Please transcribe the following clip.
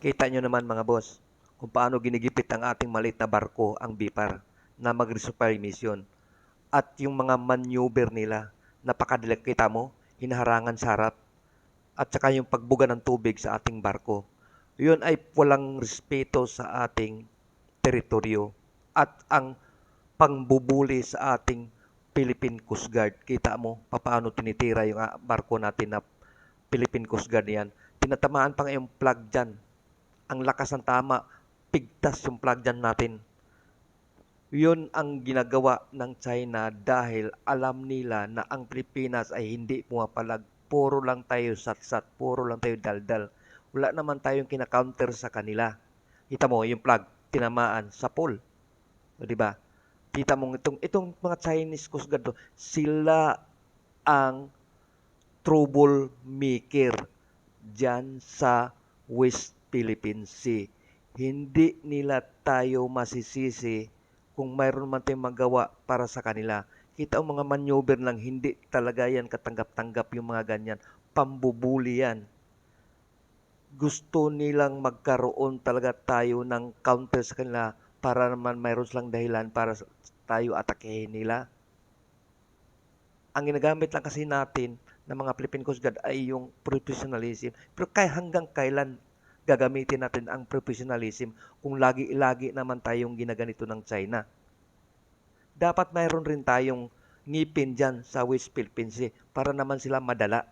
Kita nyo naman mga boss, kung paano ginigipit ang ating maliit na barko, ang BIPAR, na mag-resupply mission. At yung mga maneuver nila, napakadilag kita mo, hinaharangan sa harap, at saka yung pagbuga ng tubig sa ating barko. Yun ay walang respeto sa ating teritoryo at ang pangbubuli sa ating Philippine Coast Guard. Kita mo, paano tinitira yung ah, barko natin na Philippine Coast Guard yan. Tinatamaan pa nga yung flag dyan. Ang lakas ng tama, pigtas yung flag dyan natin. Yun ang ginagawa ng China dahil alam nila na ang Pilipinas ay hindi pumapalag. Puro lang tayo satsat, puro lang tayo daldal. Wala naman tayong kina-counter sa kanila. Kita mo, yung flag, tinamaan sa pole. O, di ba? Kita mo, itong, itong mga Chinese Coast Guard, sila ang troublemaker dyan sa West Philippine Sea. Hindi nila tayo masisisi kung mayroon man tayong magawa para sa kanila. Kita ang mga maneuver lang, hindi talaga yan katanggap-tanggap yung mga ganyan. Pambubuli yan. Gusto nilang magkaroon talaga tayo ng counter sa kanila para naman mayroon silang dahilan para tayo atakehin nila. Ang ginagamit lang kasi natin ng mga Philippine Coast Guard ay yung professionalism. Pero kaya hanggang kailan gagamitin natin ang professionalism kung lagi-lagi naman tayong ginaganito ng China? Dapat mayroon rin tayong ngipin dyan sa West Philippine Sea para naman sila madala.